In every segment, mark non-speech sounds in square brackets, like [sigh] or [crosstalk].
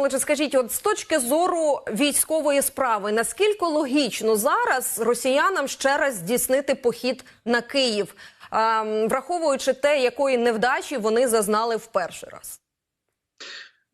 Олеже, скажіть, от з точки зору військової справи, наскільки логічно зараз росіянам ще раз здійснити похід на Київ, ем, враховуючи те, якої невдачі вони зазнали в перший раз?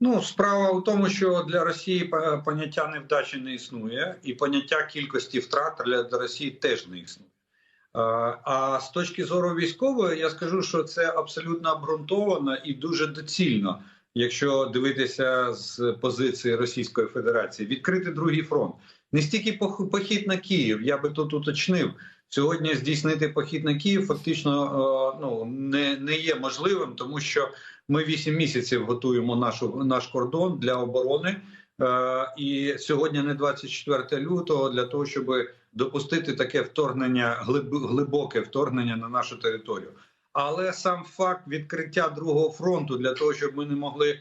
Ну, справа у тому, що для Росії поняття невдачі не існує, і поняття кількості втрат для для Росії теж не існує. Е, А з точки зору військової, я скажу, що це абсолютно обґрунтовано і дуже доцільно, якщо дивитися з позиції Російської Федерації, відкрити другий фронт. Не стільки пох- похід на Київ, я би тут уточнив. Сьогодні здійснити похід на Київ фактично е, ну, не, не є можливим, тому що ми 8 місяців готуємо нашу наш кордон для оборони. Е, і сьогодні не 24 лютого для того, щоб допустити таке вторгнення, глиб- глибоке вторгнення на нашу територію. Але сам факт відкриття другого фронту для того, щоб ми не могли е,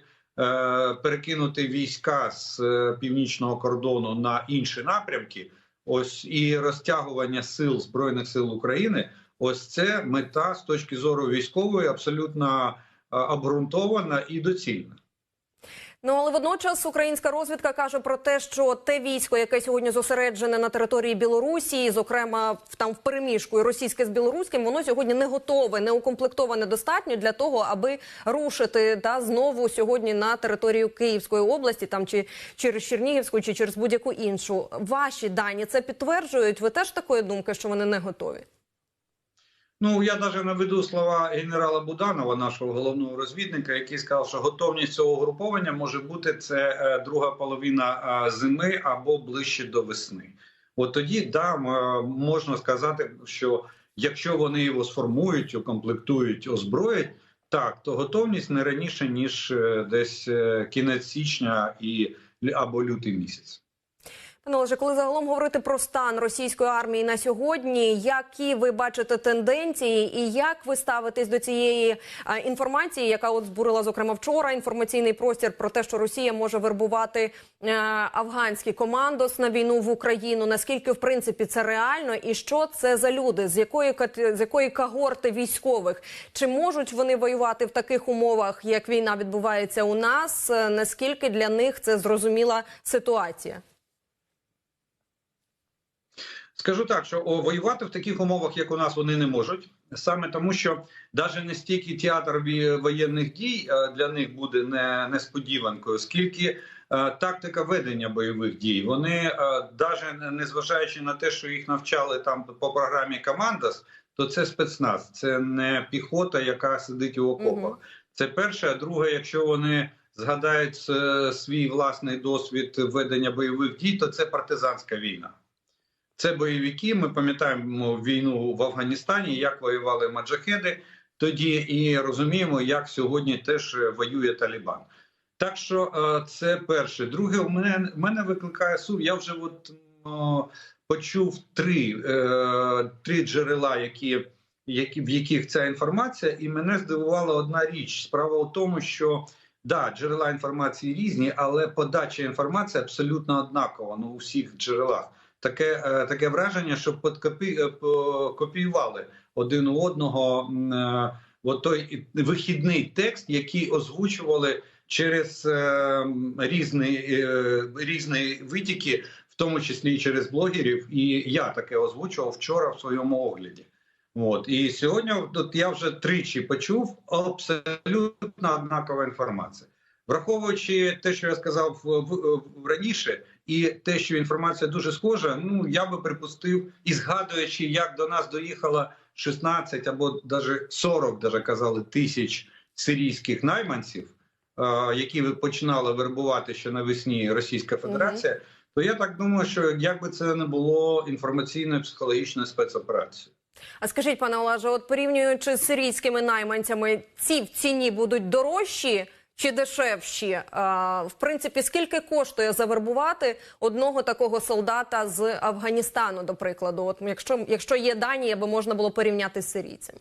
перекинути війська з е, північного кордону на інші напрямки, ось і розтягування сил збройних сил України. Ось це мета з точки зору військової абсолютно е, обґрунтована і доцільна. Ну але водночас українська розвідка каже про те, що те військо, яке сьогодні зосереджене на території Білорусі, зокрема в там в переміжку і російське з білоруським, воно сьогодні не готове, не укомплектоване достатньо для того, аби рушити та знову сьогодні на територію Київської області, там чи через Чернігівську, чи через будь-яку іншу. Ваші дані це підтверджують. Ви теж такої думки, що вони не готові? Ну я навіть наведу слова генерала Буданова, нашого головного розвідника, який сказав, що готовність цього угруповання може бути це е, друга половина е, зими або ближче до весни. От тоді да е, можна сказати, що якщо вони його сформують, укомплектують, озброять, так то готовність не раніше ніж десь кінець січня і або лютий місяць. Пане Олеже, коли загалом говорити про стан російської армії на сьогодні, які ви бачите тенденції, і як ви ставитесь до цієї а, інформації, яка от збурила зокрема вчора інформаційний простір про те, що Росія може вербувати е, афганський командос на війну в Україну? Наскільки в принципі це реально, і що це за люди? З якої з якої когорти військових? Чи можуть вони воювати в таких умовах, як війна відбувається у нас? Е, Наскільки для них це зрозуміла ситуація? Скажу так, що о, воювати в таких умовах, як у нас, вони не можуть, саме тому, що навіть не стільки театр воєнних дій е, для них буде не несподіванкою, скільки е, тактика ведення бойових дій. Вони навіть незважаючи на те, що їх навчали там по програмі Командос, то це спецназ, це не піхота, яка сидить у окопах. Мгм. Це перше. А друге, якщо вони згадають е, свій власний досвід ведення бойових дій, то це партизанська війна. Це бойовики. Ми пам'ятаємо війну в Афганістані, як воювали маджахеди тоді, і розуміємо, як сьогодні теж воює Талібан. Так що е, це перше. Друге, у мене, мене викликає сум. Я вже от, о, почув три, е, три джерела, які, які, в яких ця інформація, і мене здивувала одна річ. Справа в тому, що да, джерела інформації різні, але подача інформації абсолютно однакова ну, у всіх джерелах таке, е, таке враження, що подкопі, е, копіювали один у одного м, е, от той вихідний текст, який озвучували через різні, різні витіки, в тому числі і через блогерів. І я таке озвучував вчора в своєму огляді. От і сьогодні от я вже тричі почув абсолютно однакова інформація. Враховуючи те, що я сказав в, в, в раніше, і те, що інформація дуже схожа, ну я би припустив, і згадуючи, як до нас доїхало 16 або навіть 40, даже казали, тисяч сирійських найманців, е, які починали вербувати ще навесні Російська Федерація, то я так думаю, що як би це не було інформаційною психологічною спецоперацією. А скажіть, пане Олеже, от порівнюючи з сирійськими найманцями, ці в ціні будуть дорожчі чи дешевші? В принципі, скільки коштує завербувати одного такого солдата з Афганістану, до прикладу? От якщо, якщо є дані, аби можна було порівняти з сирійцями?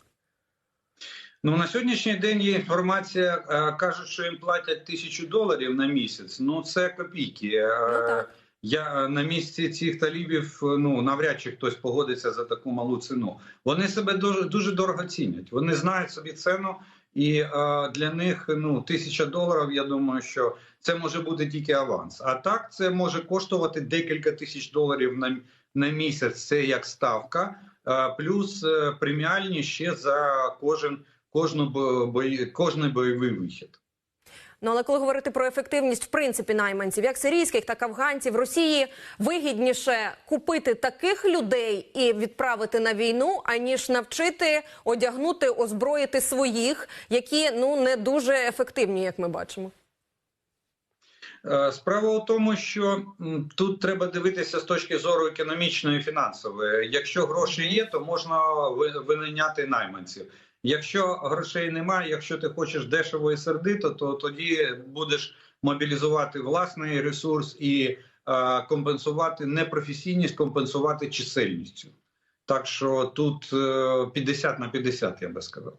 Ну на сьогоднішній день є інформація, е, кажуть, що їм платять тисячу доларів на місяць. Ну це копійки. Е, Ну, так. Я е, на місці цих талібів е, ну навряд чи хтось погодиться за таку малу ціну. Вони себе дуже дуже дорого цінять. Вони знають собі ціну, І е, для них ну тисяча доларів. Я думаю, що це може бути тільки аванс. А так це може коштувати декілька тисяч доларів на, на місяць. Це як ставка, е, плюс е, преміальні ще за кожен кожну бо- бої, кожний бойовий вихід. Ну але коли говорити про ефективність в принципі найманців, як сирійських, так і афганців, Росії вигідніше купити таких людей і відправити на війну, аніж навчити одягнути, озброїти своїх, які ну не дуже ефективні, як ми бачимо. Е, Справа у тому, що тут треба дивитися з точки зору економічної і фінансової. Якщо гроші є, то можна ви- винайняти найманців. Якщо грошей немає, якщо ти хочеш дешево і сердито, то тоді будеш мобілізувати власний ресурс і е, компенсувати непрофесійність, компенсувати чисельністю. Так що тут е, 50 на 50, я би сказав.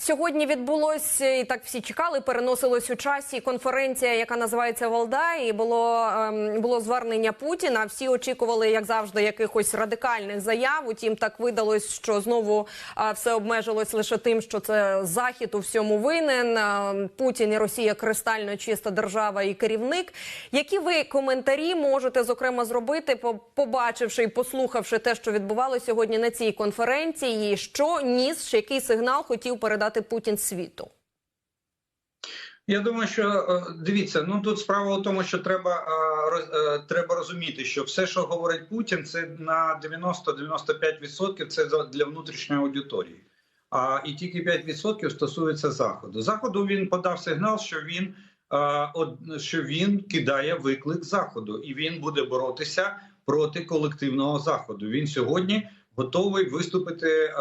Сьогодні відбулось і так всі чекали. Переносилось у часі конференція, яка називається Валдай. І було ем, було звернення Путіна. Всі очікували, як завжди, якихось радикальних заяв. Утім, так видалось, що знову а, все обмежилось лише тим, що це захід у всьому винен. А, Путін і Росія кристально чиста держава і керівник. Які ви коментарі можете зокрема зробити, побачивши і послухавши те, що відбувалося сьогодні на цій конференції, що ніс, який сигнал хотів передати Путін світу? Я думаю, що е, дивіться, ну тут справа в тому, що треба е, е, треба розуміти, що все, що говорить Путін, це на 90-95% це для внутрішньої аудиторії. А і тільки 5% стосується заходу. Заходу він подав сигнал, що він що він кидає виклик заходу, і він буде боротися проти колективного заходу. Він сьогодні готовий виступити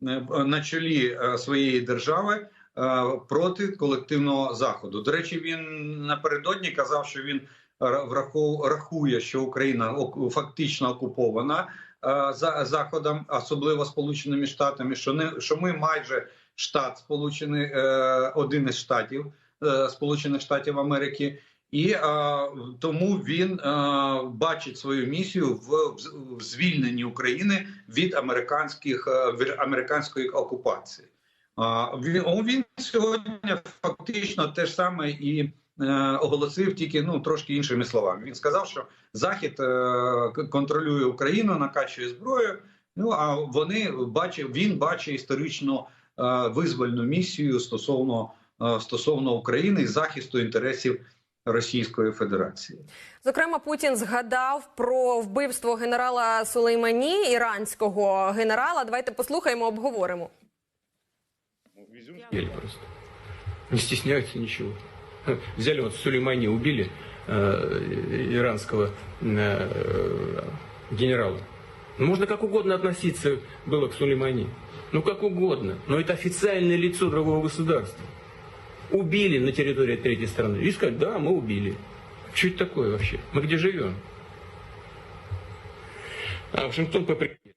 на чолі е, своєї держави е, проти колективного заходу. До речі, він напередодні казав, що він ра- рахує, що Україна фактично окупована е, за заходом, особливо Сполученими Штатами. Що не що ми майже штат Сполучений, е, один із штатів е, Сполучених Штатів Америки. І е, тому він е, бачить свою місію в, в звільненні України від американських е, від американської окупації. А, Він, він сьогодні фактично те ж саме і оголосив, тільки ну трошки іншими словами. Він сказав, що Захід е, контролює Україну, накачує зброю. Ну а вони бачать, він бачить історичну е, визвольну місію стосовно е, стосовно України і захисту інтересів Російської Федерації. Зокрема, Путін згадав про вбивство генерала Сулеймані, іранського генерала. Давайте послухаємо, обговоримо. Взяли просто. Не стесняются ничего. [laughs] Взяли вот Сулеймани, убили э, иранского э, генерала. Ну, можно как угодно относиться было к Сулеймани. Ну, как угодно. Но это официальное лицо другого государства. Убили на территории третьей страны. И сказать, да, мы убили. Что это такое вообще? Мы где живем? А Вашингтон по прикрытию.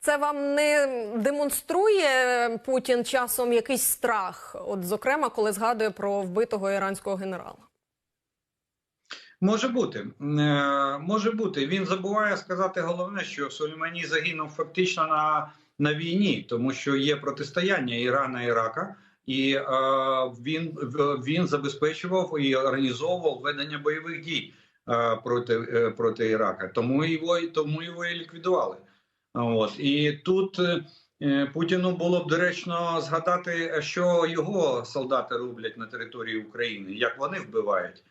Це вам не демонструє Путін часом якийсь страх? От, зокрема, коли згадує про вбитого іранського генерала. Може бути, Е, може бути. Він забуває сказати головне, що Сулеймані загинув фактично на, на війні, тому що є протистояння Ірана і Ірака, і е, він, він забезпечував і організовував ведення бойових дій е, проти, е, проти Ірака. Тому його тому його і ліквідували. От і тут е, Путіну було б доречно згадати, що його солдати роблять на території України, як вони вбивають.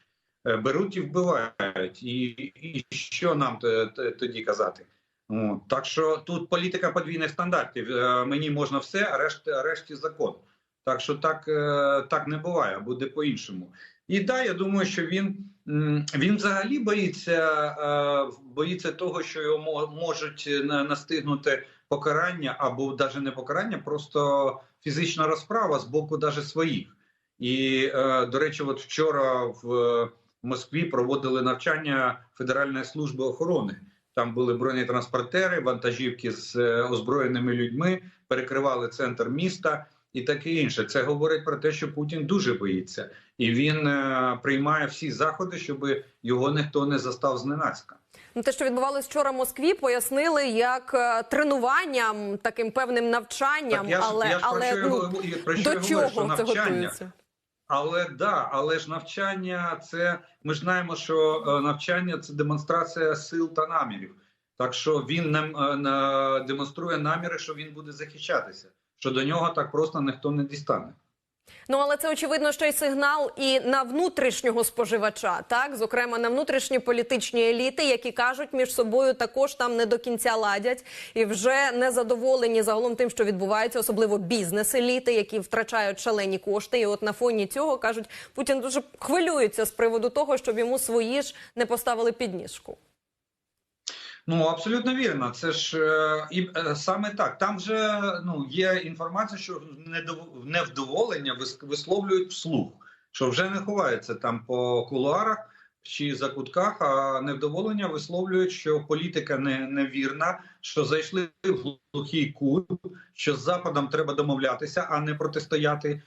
Е, беруть і вбивають. І, і що нам тоді казати? О, так що тут політика подвійних стандартів. Е, Мені можна все, а решті, а решті закон. Так що так, е, так не буває, буде по-іншому. І да, я думаю, що він, він взагалі боїться, е, боїться того, що його можуть на- настигнути покарання або навіть не покарання, просто фізична розправа з боку навіть своїх. І, е, до речі, от вчора в Москві проводили навчання Федеральної служби охорони. Там були бронетранспортери, вантажівки з е, озброєними людьми, перекривали центр міста. І таке інше. Це говорить про те, що Путін дуже боїться, і він е, приймає всі заходи, щоб його ніхто не застав зненацька. Ну, те, що відбувалось вчора в Москві, пояснили як е, тренуванням, таким певним навчанням, я ж, але я ж про що, ну, і про що до чого говорю, що це навчання, готується? Але да, але ж навчання це ми ж знаємо, що е, навчання це демонстрація сил та намірів. Так що він нам е, демонструє наміри, що він буде захищатися, що до нього так просто ніхто не дістане. Ну але це очевидно, що й сигнал і на внутрішнього споживача, так зокрема на внутрішні політичні еліти, які кажуть між собою також там не до кінця ладять і вже не задоволені загалом тим, що відбувається, особливо бізнес-еліти, які втрачають шалені кошти. І от на фоні цього кажуть, Путін дуже хвилюється з приводу того, щоб йому свої ж не поставили підніжку. Ну абсолютно вірно. Це ж е, і е, саме так. Там же ну є інформація, що невдоволення вис- висловлюють вслух, що вже не ховаються там по кулуарах чи за кутках, а невдоволення висловлюють, що політика не невірна, що зайшли в глухий кут, що з Западом треба домовлятися, а не протистояти е,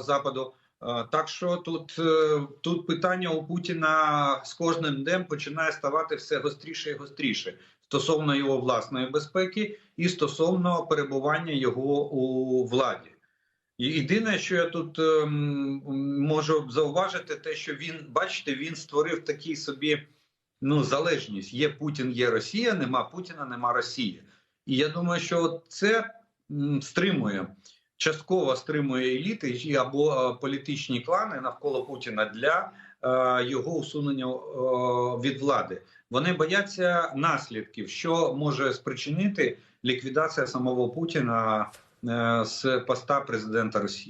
Западу. Е, Так що тут, е, тут питання у Путіна з кожним днем починає ставати все гостріше і гостріше стосовно його власної безпеки і стосовно перебування його у владі. Єдине, що я тут ем, можу зауважити, те, що він, бачите, він створив такий собі ну, залежність. Є Путін, є Росія, нема Путіна, нема Росії. І я думаю, що це стримує частково стримує еліти і або е, політичні клани навколо Путіна для е, його усунення е, від влади. Вони бояться наслідків, що може спричинити ліквідація самого Путіна з поста президента Росії.